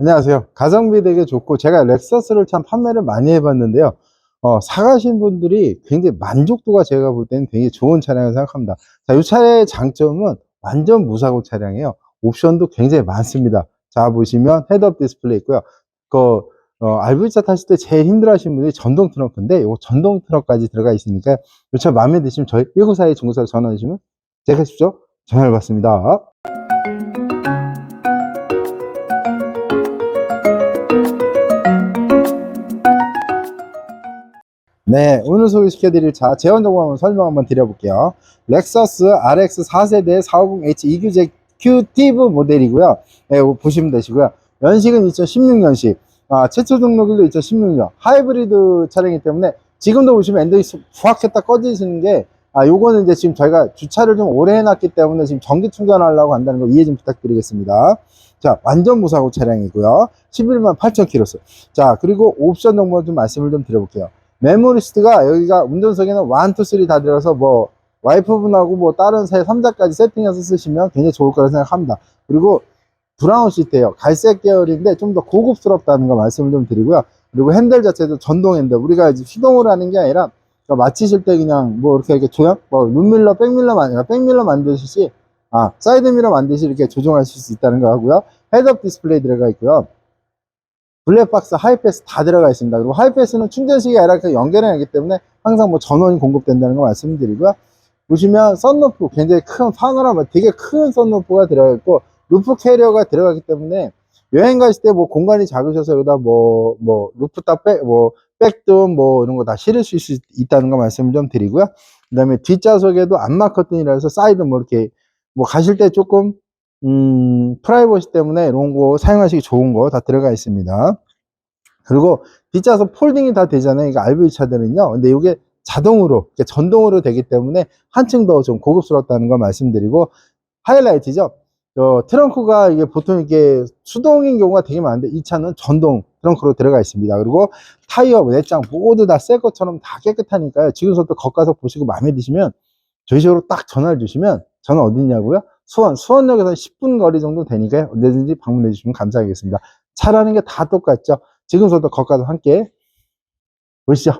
안녕하세요. 가성비 되게 좋고 제가 렉서스를 참 판매를 많이 해봤는데요. 어, 사가신 분들이 굉장히 만족도가 제가 볼 때는 굉장히 좋은 차량을 생각합니다. 자, 이 차량의 장점은 완전 무사고 차량이에요. 옵션도 굉장히 많습니다. 자, 보시면 헤드업 디스플레이 있고요. 그, 어, RV차 타실 때 제일 힘들어 하시는 분들이 전동 트렁크인데, 이 전동 트렁크까지 들어가 있으니까, 이 차 마음에 드시면 저희 1942 중고사로 전화 주시면 제가 십시오. 전화를 받습니다. 네, 오늘 소개시켜드릴 차 제원 정보 한번 설명 한번 드려볼게요. 렉서스 RX 4세대 450H EQZ 큐티브 모델이고요. 네, 보시면 되시고요. 연식은 2016년식, 아, 최초 등록일도 2016년. 하이브리드 차량이기 때문에 지금도 보시면 엔더이 부확했다 꺼지시는 게, 아, 요거는 이제 지금 저희가 주차를 좀 오래 해놨기 때문에 지금 전기 충전하려고 한다는 거 이해 좀 부탁드리겠습니다. 자, 완전 무사고 차량이고요. 11만 8천 킬로수. 자, 그리고 옵션 정보 좀 말씀을 좀 드려볼게요. 메모리스트가 여기가 운전석에는 1, 2, 3다 들어서 뭐 와이프분하고 뭐 다른 세 3자까지 세팅해서 쓰시면 굉장히 좋을 거라 생각합니다. 그리고 브라운 시트예요. 갈색 계열인데 좀 더 고급스럽다는 거 말씀을 좀 드리고요. 그리고 핸들 자체도 전동 핸들. 우리가 이제 휘동을 하는 게 아니라 그러니까 마치실 때 그냥 뭐 이렇게 이렇게 조형, 뭐 룸밀러, 백밀러 만, 백밀러 만드시지, 아 사이드밀러 만드시 이렇게 조정하실 수 있다는 거 하고요. 헤드업 디스플레이 들어가 있고요. 블랙박스, 하이패스 다 들어가 있습니다. 그리고 하이패스는 충전식이 아니라 그냥 연결해야하기 때문에 항상 뭐 전원이 공급된다는 거 말씀드리고요. 보시면 썬루프 굉장히 큰 파노라마 되게 큰 썬루프가 들어가 있고 루프 캐리어가 들어가기 때문에 여행 가실 때 뭐 공간이 작으셔서 여기다 뭐 뭐 루프 다백뭐 백든 뭐 이런 거 다 실을 수 있, 있다는 거 말씀을 좀 드리고요. 그다음에 뒷좌석에도 안마 커튼이라 해서 사이드 뭐 이렇게 뭐 가실 때 조금 음, 프라이버시 때문에 이런 거 사용하시기 좋은 거 다 들어가 있습니다. 그리고 뒷좌석 폴딩이 다 되잖아요. 이거 RV 차들은요. 근데 이게 자동으로, 전동으로 되기 때문에 한층 더 좀 고급스럽다는 거 말씀드리고 하이라이트죠. 어, 트렁크가 이게 보통 이게 수동인 경우가 되게 많은데 이 차는 전동 트렁크로 들어가 있습니다. 그리고 타이어, 내장 모두 다 새 것처럼 다 깨끗하니까요. 지금부터 겉가서 보시고 마음에 드시면 저희 식으로 딱 전화를 주시면 저는 어디 있냐고요? 수원, 수원역에서 10분 거리 정도 되니까요. 언제든지 방문해 주시면 감사하겠습니다. 차라는 게 다 똑같죠. 지금부터 겉가서 함께 보시죠.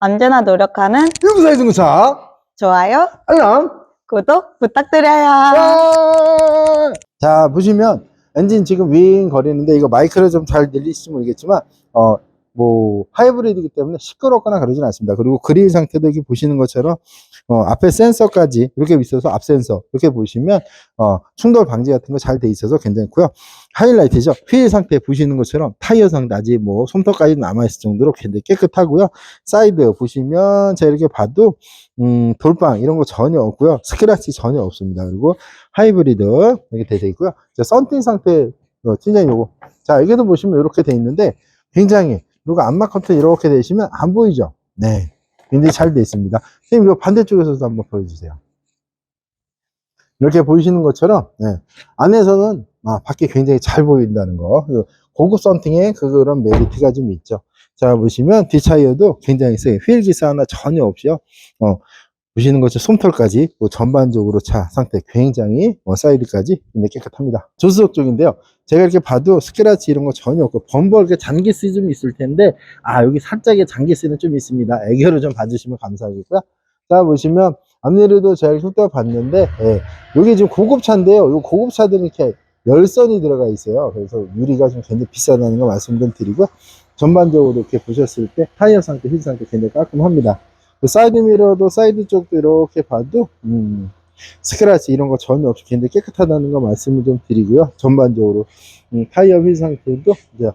언제나 노력하는 일부사의 중고차 좋아요, 알람 구독 부탁드려요. 짠! 자 보시면 엔진 지금 윙 거리는데 이거 마이크를 좀 잘 들리실지 모르겠지만 어 뭐 하이브리드이기 때문에 시끄럽거나 그러진 않습니다. 그리고 그릴 상태도 이렇게 보시는 것처럼 어 앞에 센서까지 이렇게 있어서 앞 센서 이렇게 보시면 어 충돌 방지 같은 거 잘 돼 있어서 괜찮고요. 하이라이트죠. 휠 상태 보시는 것처럼 타이어 아직 뭐 솜털까지 남아 있을 정도로 굉장히 깨끗하고요. 사이드 보시면 제가 이렇게 봐도 음, 돌방 이런 거 전혀 없고요. 스크래치 전혀 없습니다. 그리고 하이브리드 이렇게 돼 있고요. 자, 썬팅 상태 어, 팀장님 요거 자 여기도 보시면 이렇게 돼 있는데 굉장히 그리고 안마 커튼 이렇게 되시면 안 보이죠? 네, 굉장히 잘돼 있습니다. 선생님 이거 반대쪽에서도 한번 보여주세요. 이렇게 보이시는 것처럼 네, 안에서는 아, 밖에 굉장히 잘 보인다는 거 그리고 고급 썬팅의 그런 메리트가 좀 있죠. 자 보시면 뒷차이어도 굉장히 세요. 휠 기스 하나 전혀 없이요. 어, 보시는 것처럼 솜털까지 뭐 전반적으로 차 상태 굉장히 어, 사이드까지 깨끗합니다. 조수석 쪽인데요. 제가 이렇게 봐도 스크래치 이런 거 전혀 없고 이렇게 잔기스 좀 있을 텐데 아 여기 살짝의 잔기스는 좀 있습니다. 애교를 좀 봐주시면 감사하겠고요. 자 보시면 앞내리도 제가 훑어봤는데 예, 여기 지금 고급차인데요. 이 고급차들은 이렇게 열선이 들어가 있어요. 그래서 유리가 좀 굉장히 비싸다는 거 말씀 좀 드리고 전반적으로 이렇게 보셨을 때 타이어 상태, 휠 상태 굉장히 깔끔합니다. 그 사이드 미러도 사이드 쪽도 이렇게 봐도 음, 스크래치 이런 거 전혀 없이 굉장히 깨끗하다는 거 말씀을 좀 드리고요. 전반적으로 음, 타이어 휠 상태도 이제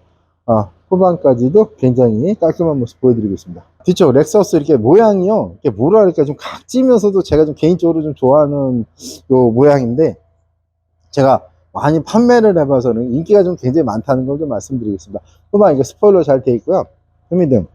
아, 후반까지도 굉장히 깔끔한 모습 보여드리고 있습니다. 뒤쪽 렉서스 이렇게 모양이요. 이렇게 뭐라 할까 좀 각지면서도 제가 좀 개인적으로 좀 좋아하는 요 모양인데 제가 많이 판매를 해봐서는 인기가 좀 굉장히 많다는 걸 좀 말씀드리겠습니다. 후반 이게 스포일러 잘 돼 있고요. 흐미등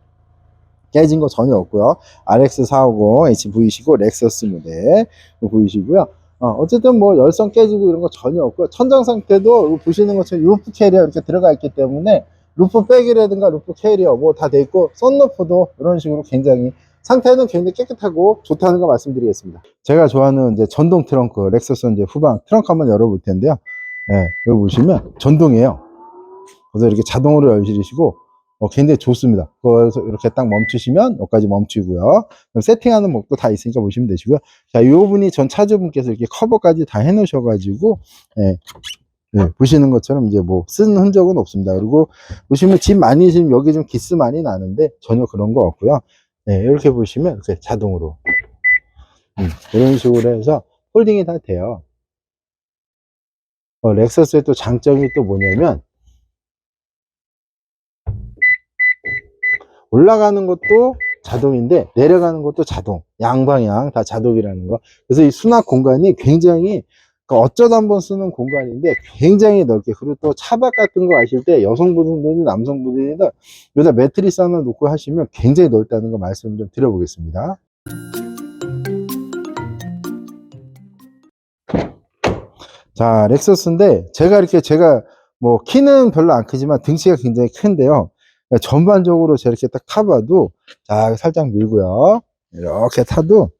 깨진 거 전혀 없고요. RX450 HV시고 렉서스 모델 보이시고요. 어, 쨌든뭐 열선 깨지고 이런 거 전혀 없고요. 천장 상태도 보시는 것처럼 루프 캐리어 이렇게 들어가 있기 때문에 루프 백이라든가 루프 캐리어 뭐 다 돼 있고 썬루프도 이런 식으로 굉장히 상태는 굉장히 깨끗하고 좋다는 거 말씀드리겠습니다. 제가 좋아하는 이제 전동 트렁크 렉서스 이제 후방 트렁크 한번 열어볼 텐데요. 예, 여기 보시면 전동이에요. 그래서 이렇게 자동으로 열리시고 어, 굉장히 좋습니다. 그래서 이렇게 딱 멈추시면 여기까지 멈추고요. 그럼 세팅하는 목도 다 있으니까 보시면 되시고요. 자, 이 분이 전 차주분께서 이렇게 커버까지 다 해놓으셔가지고 예, 예, 보시는 것처럼 이제 뭐 쓴 흔적은 없습니다. 그리고 보시면 집 많이 지금 여기 좀 기스 많이 나는데 전혀 그런 거 없고요. 예, 이렇게 보시면 이렇게 자동으로 음, 이런 식으로 해서 홀딩이 다 돼요. 어, 렉서스의 또 장점이 또 뭐냐면 올라가는 것도 자동인데 내려가는 것도 자동. 양방향 다 자동이라는 거. 그래서 이 수납 공간이 굉장히 그 어쩌다 한번 쓰는 공간인데 굉장히 넓게. 그리고 또 차박 같은 거 하실 때 여성분들이나 남성분들이나 여기다 매트리스 하나 놓고 하시면 굉장히 넓다는 거 말씀 좀 드려보겠습니다. 자 렉서스인데 제가 이렇게 제가 뭐 키는 별로 안 크지만 등치가 굉장히 큰데요 전반적으로 저렇게 딱 타봐도 자 살짝 밀고요. 이렇게 타도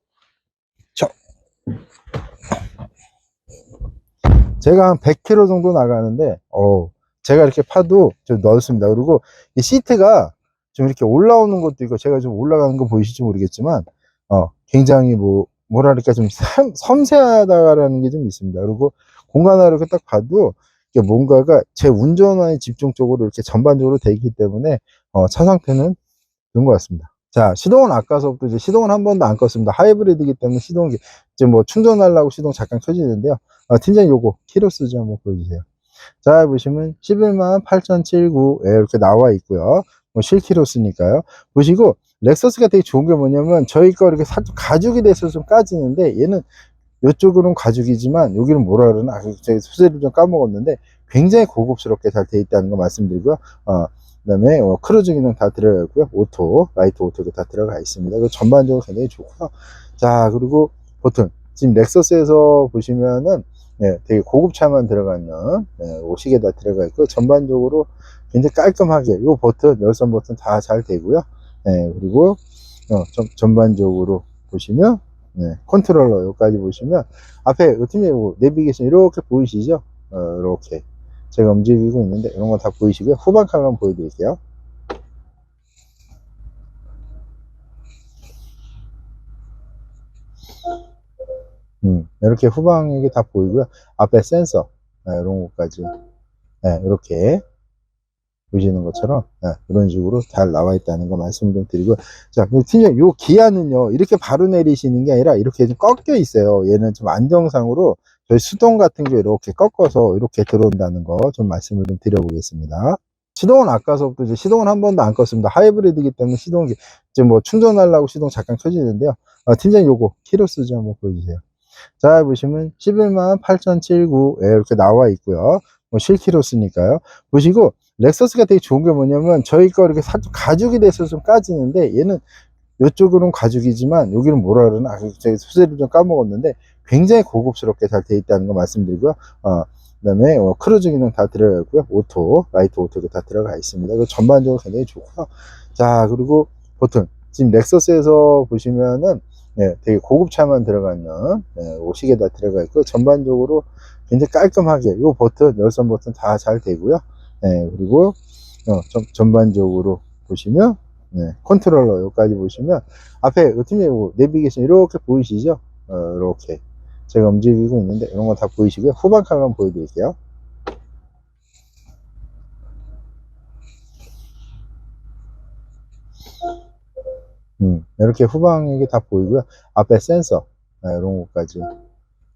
저 제가 한 100km 정도 나가는데 어 제가 이렇게 파도 좀 넓습니다. 그리고 이 시트가 좀 이렇게 올라오는 것도 있고 제가 좀 올라가는 거 보이실지 모르겠지만 어 굉장히 뭐 뭐랄까 좀 섬, 섬세하다라는 게 좀 있습니다. 그리고 공간을 이렇게 딱 봐도 뭔가가 제 운전에 집중적으로 이렇게 전반적으로 돼 있기 때문에 어, 차 상태는 좋은 것 같습니다. 자, 시동은 아까서부터 이제 시동은 한 번도 안 껐습니다. 하이브리드이기 때문에 시동이 이제 뭐 충전하려고 시동 잠깐 켜지는데요. 어, 팀장님 요거 키로수 좀 한번 보여주세요. 자, 보시면 11만 8,079 예, 이렇게 나와 있고요. 뭐 실키로수니까요. 보시고 렉서스가 되게 좋은 게 뭐냐면 저희 거 이렇게 살짝 가죽이 돼서 좀 까지는데 얘는 이쪽으로는 가죽이지만 여기는 뭐라 그러나 아, 제가 소재를 좀 까먹었는데 굉장히 고급스럽게 잘 돼 있다는 거 말씀드리고요. 어, 그다음에 어, 크루즈 기능 다 들어가 있고요. 오토, 라이트 오토도 다 들어가 있습니다. 그 전반적으로 굉장히 좋고요. 자 그리고 버튼 지금 렉서스에서 보시면은 네, 되게 고급차만 들어가 있는 네, 오시게 다 들어가 있고 전반적으로 굉장히 깔끔하게 이 버튼 열선 버튼 다 잘 되고요. 네, 그리고 어, 전, 전반적으로 보시면 네, 컨트롤러 여기까지 보시면 앞에 팀에 뭐 내비게이션 이렇게 보이시죠? 어, 이렇게 제가 움직이고 있는데 이런 거 다 보이시고요. 후방 카메라 보여드릴게요. 음, 이렇게 후방이 다 보이고요. 앞에 센서 네, 이런 것까지 네, 이렇게 보시는 것처럼 네, 이런 식으로 잘 나와 있다는 거 말씀 좀 드리고 자 그리고 팀장 요 기아는요 이렇게 바로 내리시는 게 아니라 이렇게 좀 꺾여 있어요. 얘는 좀 안정상으로 저희 수동 같은 게 이렇게 꺾어서 이렇게 들어온다는 거 좀 말씀을 좀 드려보겠습니다. 시동은 아까서부터 이제 시동은 한 번도 안 껐습니다. 하이브리드이기 때문에 시동이 이제 뭐 충전하려고 시동 잠깐 켜지는데요. 아, 팀장님 요거 키로수 좀 한번 보여주세요. 자 보시면 11만 8,079 예, 이렇게 나와 있고요. 뭐 실키로수니까요. 보시고 렉서스가 되게 좋은 게 뭐냐면 저희 거 이렇게 살짝 가죽이 돼서 좀 까지는데 얘는 이쪽으로는 가죽이지만 여기는 뭐라 그러나 아, 제가 소재를 좀 까먹었는데 굉장히 고급스럽게 잘 돼 있다는 거 말씀드리고요. 어, 그다음에 어, 크루즈 기능 다 들어가 있고요. 오토, 라이트 오토도 다 들어가 있습니다. 그 전반적으로 굉장히 좋고요. 자 그리고 버튼 지금 렉서스에서 보시면은 네, 되게 고급차만 들어가 있는 네, 오시게 다 들어가 있고 전반적으로 굉장히 깔끔하게 이 버튼 열선 버튼 다 잘 되고요. 네, 그리고 어, 전, 전반적으로 보시면 네, 컨트롤러 여기까지 보시면 앞에 팀에 뭐 내비게이션 이렇게 보이시죠? 어, 이렇게 제가 움직이고 있는데 이런 거 다 보이시고요. 후방 카메라 보여드릴게요. 음, 이렇게 후방이 다 보이고요. 앞에 센서 네, 이런 것까지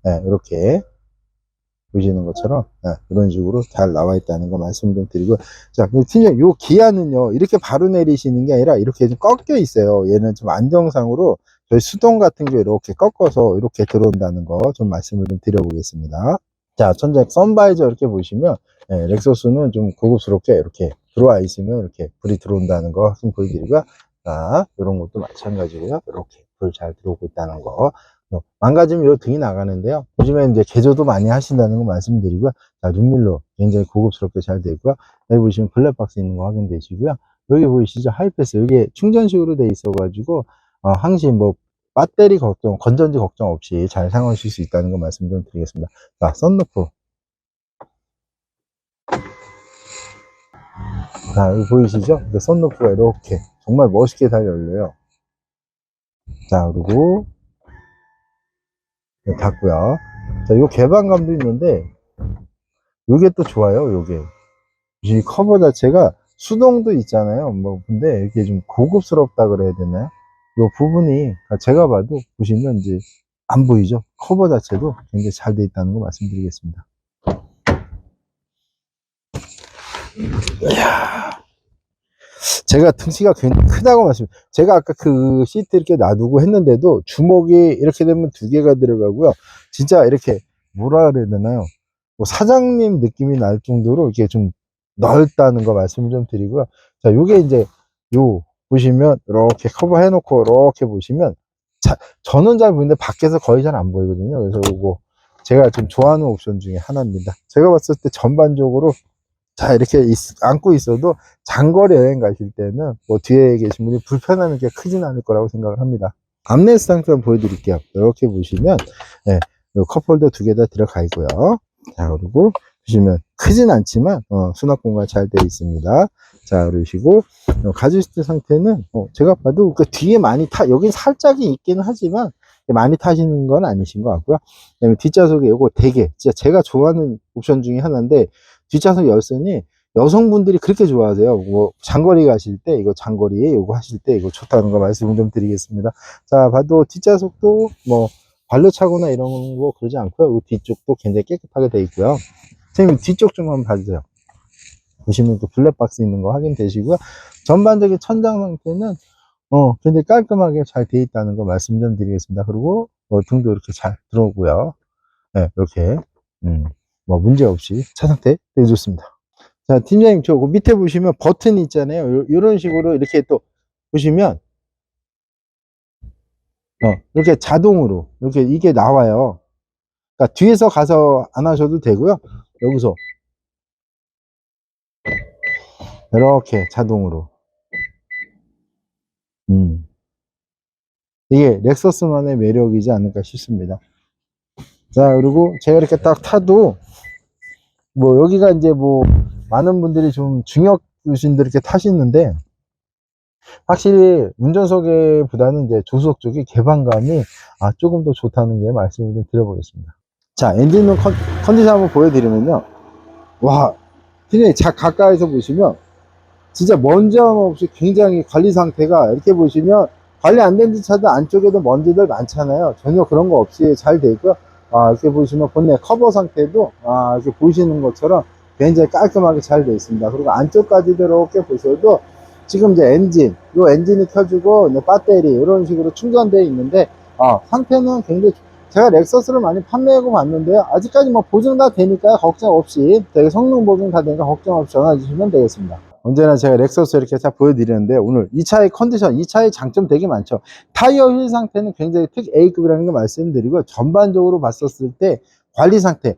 네, 이렇게 보시는 것처럼 네, 이런 식으로 잘 나와 있다는 거 말씀 좀 드리고 자 그리고 팀장 요 기아는요 이렇게 바로 내리시는 게 아니라 이렇게 좀 꺾여 있어요. 얘는 좀 안정상으로 저희 수동 같은 게 이렇게 꺾어서 이렇게 들어온다는 거 좀 말씀을 좀 드려보겠습니다. 자 천장 선바이저 이렇게 보시면 네, 렉서스는 좀 고급스럽게 이렇게 들어와 있으면 이렇게 불이 들어온다는 거 좀 보여드리고요. 자 이런 것도 마찬가지고요. 이렇게 불 잘 들어오고 있다는 거. 어, 망가지면 요 등이 나가는데요. 요즘에 이제 개조도 많이 하신다는 거 말씀드리고요. 자, 룸밀로 굉장히 고급스럽게 잘 되어 있고요. 여기 보시면 블랙박스 있는 거 확인되시고요. 여기 보이시죠? 하이패스. 여기 충전식으로 돼 있어가지고, 어, 항상 뭐, 배터리 걱정, 건전지 걱정 없이 잘 사용하실 수 있다는 거 말씀 좀 드리겠습니다. 자, 썬루프. 자, 여기 보이시죠? 그 썬루프가 이렇게 정말 멋있게 잘 열려요. 자, 그리고 네, 닫고요. 자, 요 개방감도 있는데 요게 또 좋아요, 요게. 이 커버 자체가 수동도 있잖아요. 뭐, 근데 이게 좀 고급스럽다 그래야 되나요? 요 부분이 제가 봐도 보시면 이제 안 보이죠? 커버 자체도 굉장히 잘 돼 있다는 거 말씀드리겠습니다. 이야. 제가 등치가 굉장히 크다고 말씀, 제가 아까 그 시트 이렇게 놔두고 했는데도 주먹이 이렇게 되면 두 개가 들어가고요. 진짜 이렇게 뭐라 그래야 되나요? 뭐 사장님 느낌이 날 정도로 이렇게 좀 넓다는 거 말씀을 좀 드리고요. 자, 요게 이제 요 보시면 이렇게 커버 해놓고 이렇게 보시면 자, 저는 잘 보이는데 밖에서 거의 잘 안 보이거든요. 그래서 요거 제가 좀 좋아하는 옵션 중에 하나입니다. 제가 봤을 때 전반적으로 자 이렇게 있- 안고 있어도 장거리 여행 가실 때는 뭐 뒤에 계신 분이 불편함이 게 크진 않을 거라고 생각을 합니다. 암레스트 상태 보여드릴게요. 이렇게 보시면 네, 요 컵홀더 두 개 다 들어가 있고요. 자 그리고 보시면 크진 않지만 어, 수납 공간 잘 되어 있습니다. 자 그러시고 어, 가죽시트 상태는 어, 제가 봐도 그 뒤에 많이 타 여긴 살짝이 있기는 하지만 많이 타시는 건 아니신 것 같고요. 그다음에 뒷좌석에 요거 되게 진짜 제가 좋아하는 옵션 중에 하나인데 뒷좌석 열선이 여성분들이 그렇게 좋아하세요. 뭐 장거리 가실 때 이거 장거리에 요거 하실 때 이거 좋다는 거 말씀을 좀 드리겠습니다. 자 봐도 뒷좌석도 뭐 발로 차거나 이런 거 그러지 않고요. 이 뒤쪽도 굉장히 깨끗하게 되어 있고요. 선생님 뒤쪽 좀 한번 봐주세요. 보시면 그 블랙박스 있는 거 확인되시고요. 전반적인 천장 상태는 어 굉장히 깔끔하게 잘 되어 있다는 거 말씀 좀 드리겠습니다. 그리고 뭐 등도 이렇게 잘 들어오고요. 네, 이렇게 음, 뭐 문제 없이 차 상태 되게 좋습니다. 자 팀장님 저 그 밑에 보시면 버튼이 있잖아요. 요, 런 식으로 이렇게 또 보시면 어, 이렇게 자동으로 이렇게 이게 나와요. 그러니까 뒤에서 가서 안 하셔도 되고요. 여기서 이렇게 자동으로. 음. 이게 렉서스만의 매력이지 않을까 싶습니다. 자, 그리고 제가 이렇게 딱 타도 뭐 여기가 이제 뭐 많은 분들이 좀 중역주신들 이렇게 타시는데 확실히 운전석에보다는 이제 조수석 쪽이 개방감이 아, 조금 더 좋다는 게 말씀을 좀 드려보겠습니다. 자, 엔진룸 컨, 컨디션 한번 보여드리면요. 와, 굉장히 자, 가까이서 보시면 진짜 먼지함 없이 굉장히 관리 상태가 이렇게 보시면 관리 안 된 차도 안쪽에도 먼지들 많잖아요. 전혀 그런 거 없이 잘돼 있고요. 아, 이렇게 보시면 본네 커버 상태도 아, 이렇게 보시는 것처럼 굉장히 깔끔하게 잘돼 있습니다. 그리고 안쪽까지도 이렇게 보셔도 지금 이제 엔진, 요 엔진이 이제 배터리 이런 식으로 충전되어 있는데 아, 상태는 굉장히 좋- 제가 렉서스를 많이 판매하고 봤는데요. 아직까지 뭐 보증 다 되니까 걱정 없이 되게 성능 보증 다 되니까 걱정 없이 전화 주시면 되겠습니다. 언제나 제가 렉서스 이렇게 잘 보여드리는데 오늘 이 차의 컨디션, 이 차의 장점 되게 많죠. 타이어 휠 상태는 굉장히 특 A급이라는 걸 말씀드리고 전반적으로 봤었을 때 관리 상태,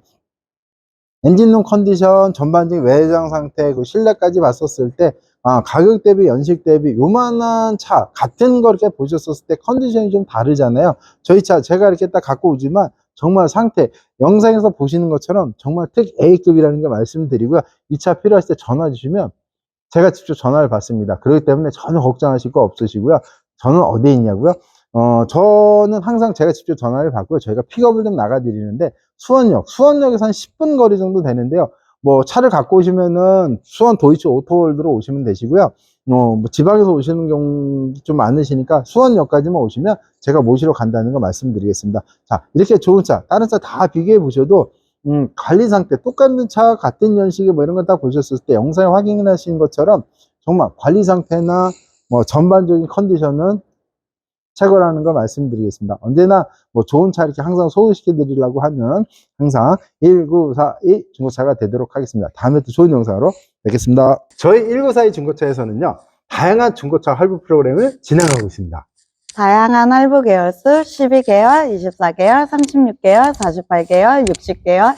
엔진룸 컨디션, 전반적인 외장 상태, 그 실내까지 봤었을 때 아, 가격 대비 연식 대비 요만한 차 같은 거 이렇게 보셨었을 때 컨디션이 좀 다르잖아요. 저희 차 제가 이렇게 딱 갖고 오지만 정말 상태 영상에서 보시는 것처럼 정말 특 A급이라는 걸 말씀드리고요. 이 차 필요하실 때 전화 주시면 제가 직접 전화를 받습니다. 그렇기 때문에 전혀 걱정하실 거 없으시고요. 저는 어디에 있냐고요? 어, 저는 항상 제가 직접 전화를 받고요. 저희가 픽업을 좀 나가드리는데 수원역, 수원역에서 한 10분 거리 정도 되는데요. 뭐 차를 갖고 오시면은 수원 도이치 오토월드로 오시면 되시고요. 어, 뭐 지방에서 오시는 경우 좀 많으시니까 수원역까지만 오시면 제가 모시러 간다는 거 말씀드리겠습니다. 자, 이렇게 좋은 차, 다른 차 다 비교해 보셔도 음, 관리 상태, 똑같은 차, 같은 연식에 뭐 이런 거딱 보셨을 때 영상에 확인하신 것처럼 정말 관리 상태나 뭐 전반적인 컨디션은 최고라는 거 말씀드리겠습니다. 언제나 뭐 좋은 차 이렇게 항상 소개시켜 드리려고 하면 항상 1942 중고차가 되도록 하겠습니다. 다음에 또 좋은 영상으로 뵙겠습니다. 저희 1942 중고차에서는요, 다양한 중고차 할부 프로그램을 진행하고 있습니다. 다양한 할부 계열 수 12개월, 24개월, 36개월, 48개월, 60개월,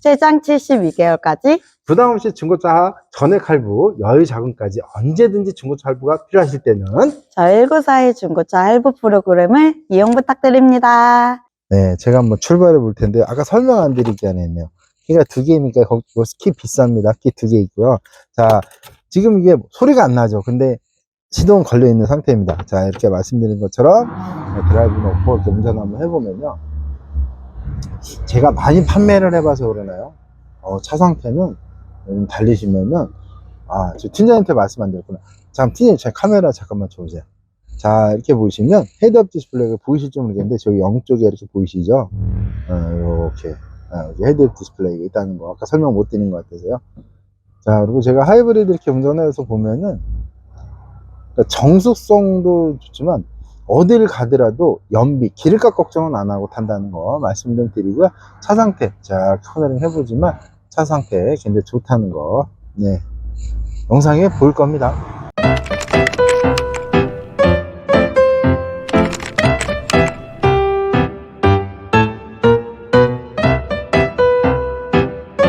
최장 72개월까지 부담 없이 중고차 전액 할부, 여유 자금까지 언제든지 중고차 할부가 필요하실 때는 저희 1942 중고차 할부 프로그램을 이용 부탁드립니다. 네, 제가 한번 출발해 볼 텐데 아까 설명 안 드릴 게 하나 있네요. 키가 두 개니까 거기 키 비쌉니다. 키 두 개 있고요. 자, 지금 이게 소리가 안 나죠. 근데 시동 걸려 있는 상태입니다. 자, 이렇게 말씀드린 것처럼 네, 드라이브 놓고 운전 한번 해보면요. 제가 많이 판매를 해봐서 그러나요? 어, 차 상태는 음, 달리시면은 아, 저 팀장님한테 말씀 안 드렸구나. 잠깐, 팀장님, 제 카메라 잠깐만 줘보세요. 자, 이렇게 보시면 헤드업 디스플레이가 보이실지 모르겠는데 저기 영쪽에 이렇게 보이시죠? 어, 이렇게. 아, 여기 헤드업 디스플레이가 있다는 거. 아까 설명 못 드린 것 같아서요. 자, 그리고 제가 하이브리드 이렇게 운전해서 보면은 그러니까 정숙성도 좋지만 어딜 가더라도 연비, 기름값 걱정은 안 하고 탄다는 거 말씀 좀 드리고요. 차 상태, 자, 카메라를 해보지만 차 상태 굉장히 좋다는 거, 네. 영상에 보일 겁니다.